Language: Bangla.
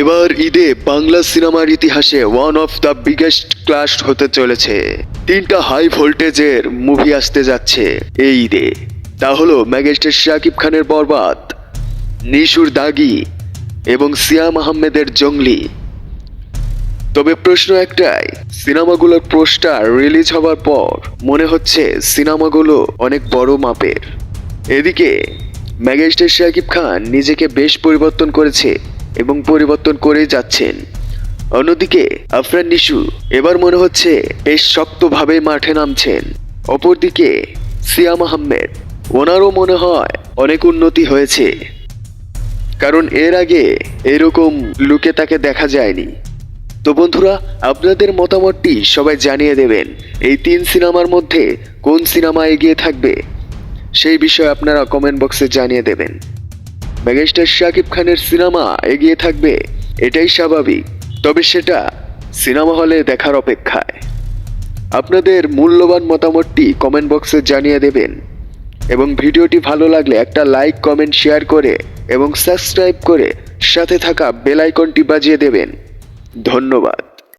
এবার ঈদে বাংলা সিনেমার ইতিহাসে one of the biggest clash হতে চলেছে। তিনটা হাই ভোল্টেজের মুভি আসতে যাচ্ছে এই ঈদে। তা হলো ম্যাগেস্টার শাকিব খানের বরবাদ, নিশুর দাগি এবং সিয়াম আহমেদের জঙ্গলি। তবে প্রশ্ন একটাই, সিনেমাগুলোর পোস্টার রিলিজ হবার পর মনে হচ্ছে সিনেমাগুলো অনেক বড় মাপের। এদিকে ম্যাগেস্টার শাকিব খান নিজেকে বেশ পরিবর্তন করেছে। এবং পরিবর্তন করেই যাচ্ছেন। অন্যদিকে আফরান নিশু এবার মনে হচ্ছে বেশ শক্তভাবে মাঠে নামছেন। অপরদিকে সিয়াম আহমেদ, ওনারও মনে হয় অনেক উন্নতি হয়েছে। কারণ এর আগে এরকম লুকে তাকে দেখা যায়নি। তো বন্ধুরা, আপনাদের মতামতটি সবাই জানিয়ে দেবেন, এই তিন সিনেমার মধ্যে কোন সিনেমা এগিয়ে থাকবে, সেই বিষয়ে আপনারা কমেন্ট বক্সে জানিয়ে দেবেন। মেগাস্টার শাকিব খানের সিনেমা এগিয়ে থাকবে, এটাই স্বাভাবিক। তবে সেটা সিনেমা হলে দেখার অপেক্ষায়। আপনাদের মূল্যবান মতামতটি কমেন্ট বক্সে জানিয়ে দেবেন। এবং ভিডিওটি ভালো লাগলে একটা লাইক, কমেন্ট, শেয়ার করে এবং সাবস্ক্রাইব করে সাথে থাকা বেল আইকনটি বাজিয়ে দেবেন। ধন্যবাদ।